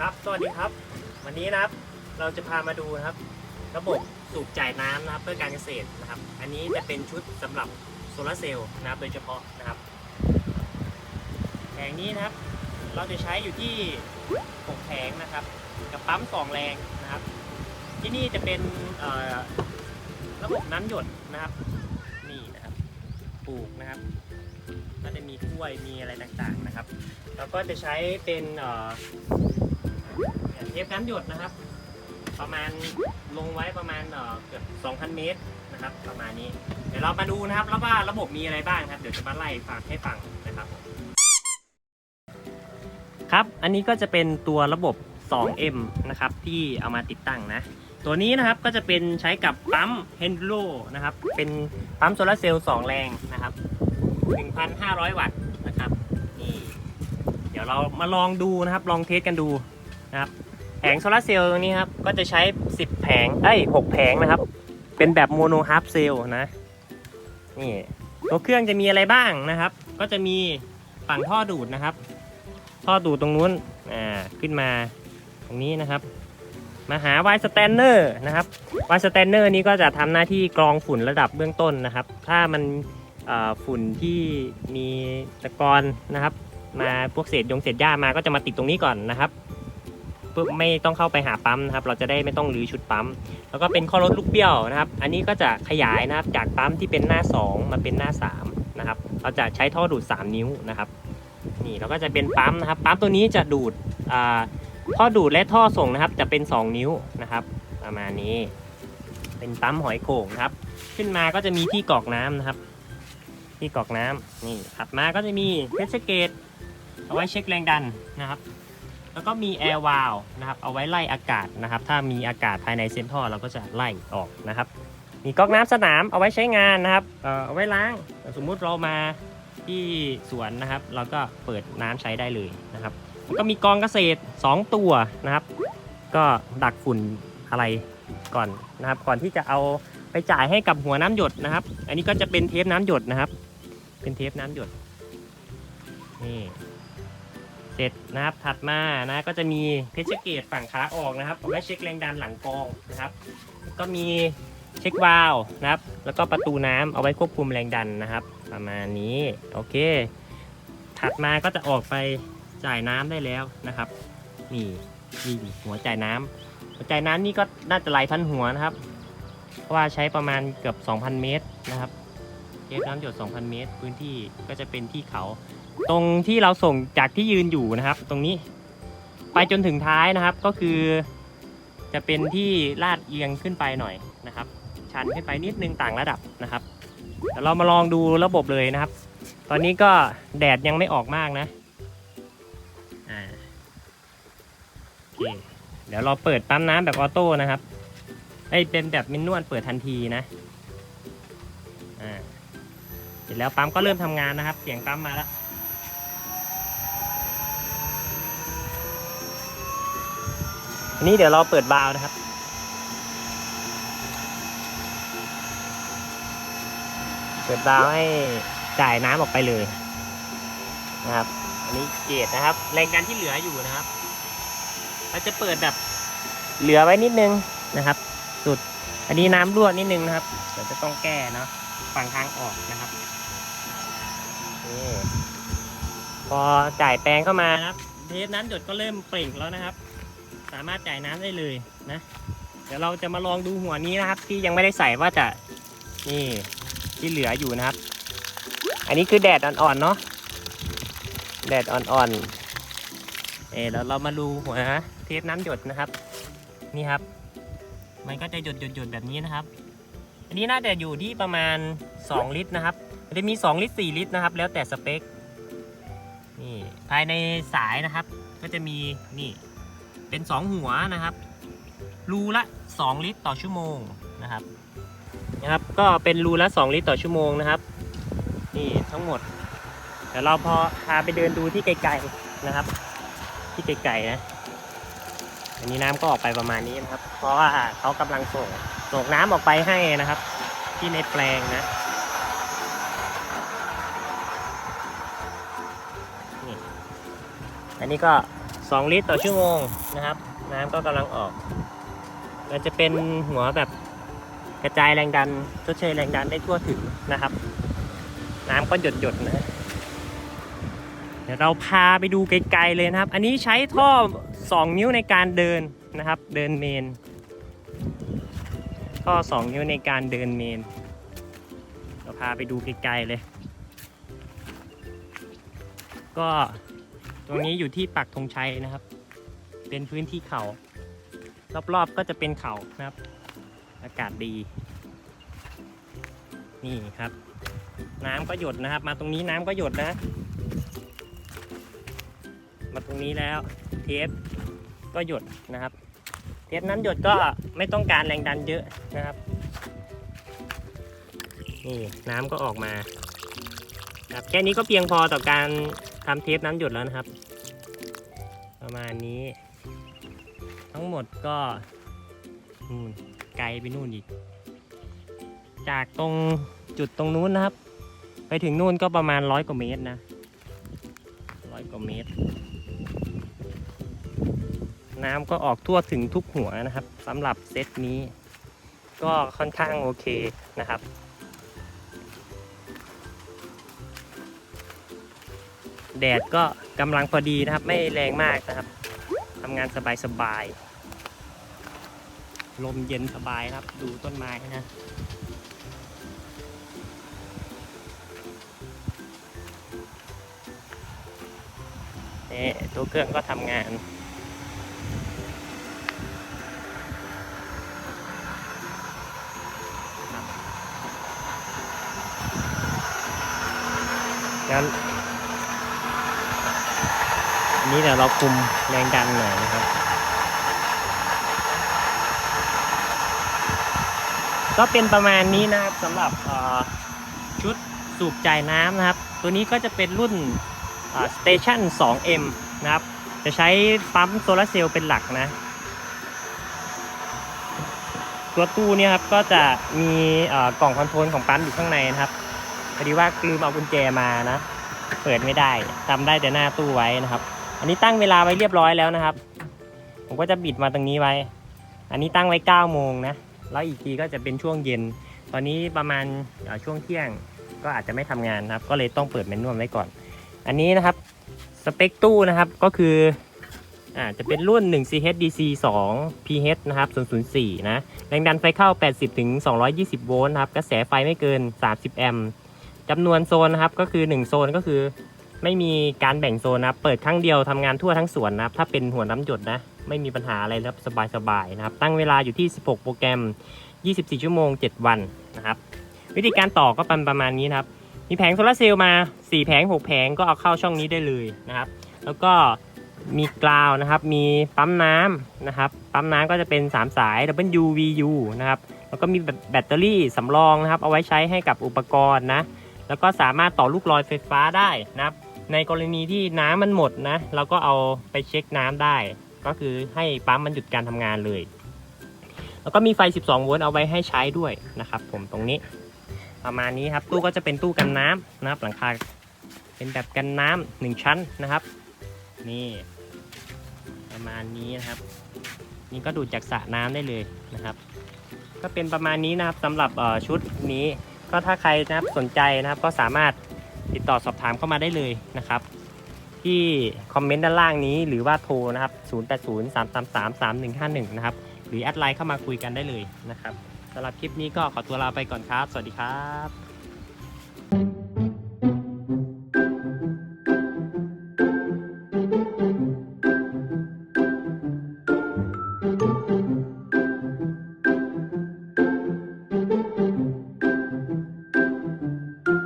ครับ สวัสดีครับ วันนี้นะครับ เราจะพามาดูนะครับ ระบบสูบจ่ายน้ำนะครับ เพื่อการเกษตรนะครับ อันนี้จะเป็นชุดสำหรับโซลาร์เซลล์นะครับ โดยเฉพาะนะครับแผงนี้นะครับ เราจะใช้อยู่ที่6แผงนะครับ กับปั๊ม2แรงนะครับ ที่นี่จะเป็นระบบน้ำหยดนะครับ นี่นะครับ ปลูกนะครับก็จะมีกล้วยมีอะไรต่างๆนะครับ แล้วก็จะใช้เป็น เอ่อเนี่ยเทปน้ำหยดนะครับ ประมาณลงไว้ประมาณเอ่อเกือบ2,000 เมตรนะครับ ประมาณนี้ เดี๋ยวเรามาดูนะครับแล้วว่าระบบมีอะไรบ้างครับ เดี๋ยวจะมาไล่ฟังให้ฟังนะครับครับ อันนี้ก็จะเป็นตัวระบบ 2M นะครับ ที่เอามาติดตั้งนะ ตัวนี้นะครับก็จะเป็นใช้กับปั๊ม h e n d r o นะครับ เป็นปั๊มโซลาร์เซลล์2แรงนะครับ 1,500 วัตต์นะครับนี่เดี๋ยวเรามาลองดูนะครับ ลองเทสกันดูนะครับ แผงโซลาร์เซลล์ตรงนี้ครับ ก็จะใช้ 10 แผงเอ้ย6แผงนะครับ เป็นแบบโมโนฮาร์ฟเซลล์นะ นี่ตัวเครื่องจะมีอะไรบ้างนะครับ ก็จะมีฝั่งท่อดูดนะครับ ท่อดูดตรงนู้นอ่าขึ้นมาตรงนี้นะครับ มาหาไวสแตนเนอร์นะครับไวสแตนเนอร์นี้ก็จะทำหน้าที่กรองฝุ่นระดับเบื้องต้นนะครับ ถ้ามันฝุ่นที่มีตะกอนนะครับ มาพวกเศษยงเศษหญ้ามาก็จะมาติดตรงนี้ก่อนนะครับ เพื่อไม่ต้องเข้าไปหาปั๊มนะครับ เราจะได้ไม่ต้องรื้อชุดปั๊ม แล้วก็เป็นข้อลดลูกเบี้ยวนะครับ อันนี้ก็จะขยายนะครับจากปั๊มที่เป็นหน้า 2 มาเป็นหน้า3นะครับ เราจะใช้ท่อดูด 3 นิ้วนะครับ นี่เราก็จะเป็นปั๊มนะครับ ปั๊มตัวนี้จะดูดท่อดูดและท่อส่งนะครับ จะเป็น 2 นิ้วนะครับ ประมาณนี้ เป็นปั๊มหอยโข่งนะครับ ขึ้นมาก็จะมีที่กรอกน้ำนะครับที่กรอกน้ำนี่ถัดมาก็จะมีเพชรเกตเอาไว้เช็คแรงดันนะครับ แล้วก็มีแอร์วาลนะครับเอาไว้ไล่อากาศนะครับ ถ้ามีอากาศภายในเส้นท่อเราก็จะไล่ออกนะครับ มีก๊อกน้ำสนามเอาไว้ใช้งานนะครับเอ่อเอาไว้ล้างสมมุติเรามาที่สวนนะครับ เราก็เปิดน้ำใช้ได้เลยนะครับแล้วก็มีกองเกษตร 2 ตัวนะครับ ก็ดักฝุ่นอะไรก่อนนะครับ ก่อนที่จะเอาไปจ่ายให้กับหัวน้ำหยดนะครับ อันนี้ก็จะเป็นเทปน้ำหยดนะครับ เป็นเทปน้ำหยดนี่ เสร็จนะครับถัดมานะก็จะมีเพชรเกตฝั่งขาออกนะครับเอาไว้เช็คแรงดันหลังกองนะครับ ก็มีเช็ควาล์วนะครับ แล้วก็ประตูน้ำเอาไว้ควบคุมแรงดันนะครับ ประมาณนี้โอเค ถัดมาก็จะออกไปจ่ายน้ำได้แล้วนะครับนี่นี่หัวจ่ายน้ำหัวจ่ายน้ำนี่ก็น่าจะหลายพันหัวนะครับ เพราะว่าใช้ประมาณเกือบ 2,000 เมตรนะครับเทปน้ำหยด 2,000 เมตร พื้นที่ก็จะเป็นที่เขา ตรงที่เราส่งจากที่ยืนอยู่นะครับ ตรงนี้ ไปจนถึงท้ายนะครับก็คือ จะเป็นที่ลาดเอียงขึ้นไปหน่อยนะครับ ชันขึ้นไปนิดนึงต่างระดับนะครับเดี๋ยวเรามาลองดูระบบเลยนะครับ ตอนนี้ก็แดดยังไม่ออกมากนะอ่าโอเคเดี๋ยวเราเปิดปั๊มน้ำแบบออโต้นะครับไอ้เป็นแบบมินนวลเปิดทันทีนะอ่าเสร็จแล้วปั๊มก็เริ่มทำงานนะครับ เสียงปั๊มมาแล้ว อันนี้เดี๋ยวเราเปิดบาล์วนะครับ เปิดบาล์วให้จ่ายน้ำออกไปเลยนะครับ อันนี้เกจนะครับแรงดันที่เหลืออยู่นะครับ เราจะเปิดแบบเหลือไว้นิดนึงนะครับ สุด อันนี้น้ำรั่วนิดนึงนะครับเดี๋ยวจะต้องแก้เนาะฝั่งทางออกนะครับพอจ่ายแปลงเข้ามานะครับ เทปน้ำหยดก็เริ่มเปล่งแล้วนะครับ สามารถจ่ายน้ำได้เลยนะ เดี๋ยวเราจะมาลองดูหัวนี้นะครับ ที่ยังไม่ได้ใส่ว่าจะนี่ที่เหลืออยู่นะครับ อันนี้คือแดดอ่อนๆเนาะแดดอ่อนๆเออแล้วเรามาดูหัวเทปน้ำหยดนะครับ นี่ครับ มันก็จะหยดหยดหยดแบบนี้นะครับ อันนี้น่าจะอยู่ที่ประมาณ 2 ลิตรนะครับจะมี 2 ลิตร 4 ลิตรนะครับ แล้วแต่สเปคนี่ภายในสายนะครับ ก็จะมีนี่ เป็น 2 หัวนะครับ รูละ 2 ลิตรต่อชั่วโมงนะครับนะครับ ก็เป็นรูละ 2 ลิตรต่อชั่วโมงนะครับ นี่ทั้งหมดเดี๋ยวเราพอพาไปเดินดูที่ไกลๆนะครับ ที่ไกลๆนะอันนี้น้ำก็ออกไปประมาณนี้นะครับ เพราะว่าเขากำลังส่งส่งน้ำออกไปให้นะครับ ที่ในแปลงนะนี่อันนี้ก็ 2 ลิตรต่อชั่วโมงนะครับ น้ำก็กำลังออกมันจะเป็นหัวแบบกระจายแรงดันชดเชยแรงดันได้ทั่วถึงนะครับ น้ำก็หยดหยดนะ เดี๋ยวเราพาไปดูไกลๆเลยนะครับ อันนี้ใช้ท่อ 2 นิ้วในการเดินนะครับ เดินเมนท่อ 2 นิ้วในการเดินเมน เราพาไปดูไกลๆเลย ก็ ตรงนี้อยู่ที่ปักธงชัยนะครับ เป็นพื้นที่เขา รอบๆก็จะเป็นเขานะครับ อากาศดี นี่ครับ น้ำก็หยดนะครับ มาตรงนี้น้ำก็หยดนะ มาตรงนี้แล้วเทปก็หยดนะครับ เทปนั้นหยดก็ไม่ต้องการแรงดันเยอะนะครับนี่น้ำก็ออกมาครับแค่นี้ก็เพียงพอต่อการ ทำเทปน้ำหยดแล้วนะครับ ประมาณนี้ ทั้งหมดก็นู่นไกลไปนู่นอีก จากตรงจุดตรงนู้นนะครับ ไปถึงนู่นก็ประมาณร้อยกว่าเมตรนะร้อยกว่าเมตร น้ำก็ออกทั่วถึงทุกหัวนะครับสำหรับเซตนี้ ก็ค่อนข้างโอเคนะครับ แดดก็กำลังพอดีนะครับ ไม่แรงมากนะครับทำงานสบายๆลมเย็นสบายครับ ดูต้นไม้นะนี่ตัวเครื่องก็ทำงานงั้น นี้เดี๋ยวเราคุมแรงดันหน่อยนะครับ ก็เป็นประมาณนี้นะครับสำหรับชุดสูบจ่ายน้ำนะครับ ตัวนี้ก็จะเป็นรุ่นสเตชัน 2M นะครับ จะใช้ปั๊มโซลาเซลล์เป็นหลักนะ ตัวตู้เนี่ยครับก็จะมีกล่องคอนโทรลของปั๊มอยู่ข้างในนะครับพอดีว่าลืมเอากุญแจมานะ เปิดไม่ได้ทำได้แต่หน้าตู้ไว้นะครับ อันนี้ตั้งเวลาไว้เรียบร้อยแล้วนะครับ ผมก็จะบิดมาตรงนี้ไว้ อันนี้ตั้งไว้9โมงนะ แล้วอีกทีก็จะเป็นช่วงเย็น ตอนนี้ประมาณช่วงเที่ยงก็อาจจะไม่ทำงานนะครับ ก็เลยต้องเปิดแมนนวลไว้ก่อน อันนี้นะครับสเปคตู้นะครับก็คืออ่าจะเป็นรุ่น 1 CHDC 2 PH นะครับ004 นะ แรงดันไฟเข้า 80ถึง220 โวลต์นะครับ กระแสไฟไม่เกิน 30 แอมป์จำนวนโซนนะครับก็คือ 1 โซนก็คือ ไม่มีการแบ่งโซนนะครับเปิดครั้งเดียวทำงานทั่วทั้งสวนนะครับ ถ้าเป็นหัวน้ำหยดนะ ไม่มีปัญหาอะไรแล้วสบายๆนะครับ ตั้งเวลาอยู่ที่ 16 โปรแกรม 24 ชั่วโมง 7 วันนะครับ วิธีการต่อก็เป็นประมาณนี้นะครับ มีแผงโซลาร์เซลล์มา 4 แผง 6 แผงก็เอาเข้าช่องนี้ได้เลยนะครับ แล้วก็มีกราวนะครับ มีปั๊มน้ำนะครับ ปั๊มน้ำก็จะเป็น 3 สาย WVU นะครับ แล้วก็มีแบตเตอรี่สำรองนะครับ เอาไว้ใช้ให้กับอุปกรณ์นะ แล้วก็สามารถต่อลูกลอยไฟฟ้าได้นะครับ ในกรณีที่น้ำมันหมดนะ เราก็เอาไปเช็คน้ำได้ ก็คือให้ปั๊มมันหยุดการทำงานเลย แล้วก็มีไฟ 12 โวลต์เอาไว้ให้ใช้ด้วยนะครับ ผมตรงนี้ ประมาณนี้ครับตู้ก็จะเป็นตู้กันน้ำนะครับ หลังคาเป็นแบบกันน้ำหนึ่งชั้นนะครับ นี่ประมาณนี้นะครับ นี่ก็ดูดจากสระน้ำได้เลยนะครับ ก็เป็นประมาณนี้นะครับสำหรับชุดนี้ ก็ถ้าใครนะครับสนใจนะครับก็สามารถ ติดต่อสอบถามเข้ามาได้เลยนะครับ ที่คอมเมนต์ด้านล่างนี้หรือว่าโทรนะครับ 0803333151 นะครับ หรือแอดไลน์เข้ามาคุยกันได้เลยนะครับสำหรับคลิปนี้ก็ขอตัวลาไปก่อนครับ สวัสดีครับ